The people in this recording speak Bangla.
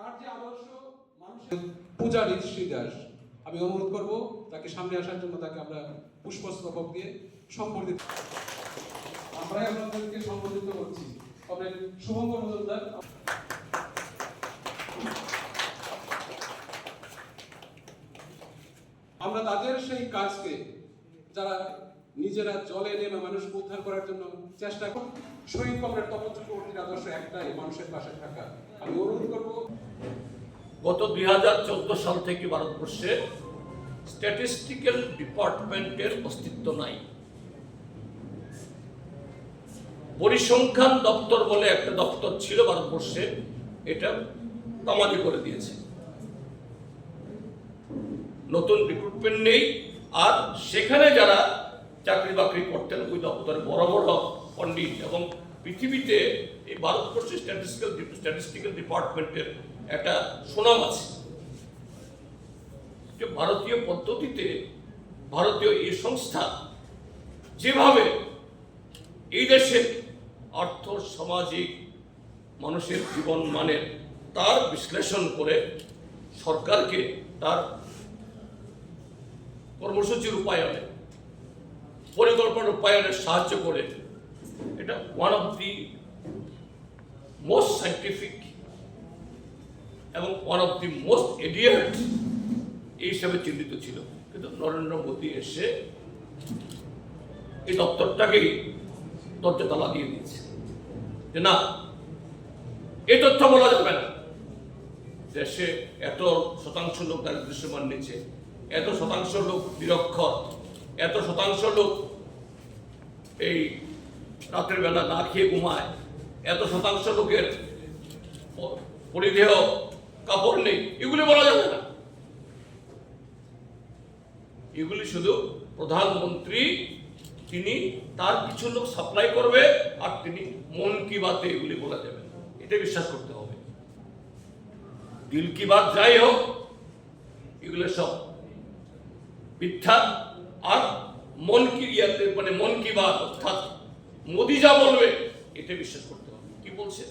তার যে আদর্শ মানুষের পূজারী আমি অনুরোধ করব তাকে সামনে আসার জন্য তাকে আমরা পুষ্পস্তবক দিয়ে সম্বর্ধিত আমরাই আপনাদেরকে সম্বোধিত করছি। তবে শুভঙ্কর মজুমদার, আমরা তাদের সেই কাজকে যারা নিজেরা জলে নেমে মানুষকে উদ্ধার করার জন্য চেষ্টা করি, শহীদ কমরেড তপন আদর্শ একটাই, মানুষের পাশে থাকা। আমি অনুরোধ করব গত দুই সাল থেকে ভারতবর্ষে স্ট্যাটিস্টিক্যাল ডিপার্টমেন্টের অস্তিত্ব নাই। পরিসংখ্যান দপ্তর বলে একটা দপ্তর ছিল ভারতবর্ষে, এটা তামাদি করে দিয়েছে। নতুন রিক্রুটমেন্ট নেই, আর সেখানে যারা চাকরি বাকরি করতেন, ওই দপ্তরে বড় বড় পণ্ডিত এবং পৃথিবীতে এই ভারতবর্ষের স্ট্যাটিস্টিক্যাল স্ট্যাটিস্টিক্যাল ডিপার্টমেন্টের একটা সুনাম আছে। যে ভারতীয় পদ্ধতিতে ভারতীয় এই সংস্থা যেভাবে এই দেশের অর্থ, সামাজিক, মানুষের জীবন মানের তার বিশ্লেষণ করে সরকারকে তার কর্মসূচির রূপায়নে পরিকল্পনা রূপায়নে সাহায্য করে এটা one of the most scientific এবং ওয়ান অফ দি মোস্ট এডিয়েট এই হিসাবে চিহ্নিত ছিল। কিন্তু নরেন্দ্র মোদী এসে এই দপ্তরটাকেই দরজা তালা দিয়ে দিয়েছে। যে না, এই তথ্য বলা যাবে না। দেশে এত শতাংশ লোক দারিদ্র সীমার নিচে, এত শতাংশ লোক নিরক্ষর, এত শতাংশ লোক এই রাতের বেলা না খেয়ে ঘুমায়। এত শতাংশ লোকের পরিধেয় কাপড় নেই। এগুলি বলা যাবে না। এগুলি শুধু প্রধানমন্ত্রী, তিনি তার কিছু লোক সাপ্লাই করবে আর তিনি মন কি বাতে এগুলি বলা যাবে এটা বিশ্বাস করতে হবে। দিল কি বাত যাই হোক, এগুলো সব মিথ্যা আর মন কি মানে মন কি বাত অর্থাৎ মোদি যা বলবে এতে বিশ্বাস করতে হবে। কি বলছে?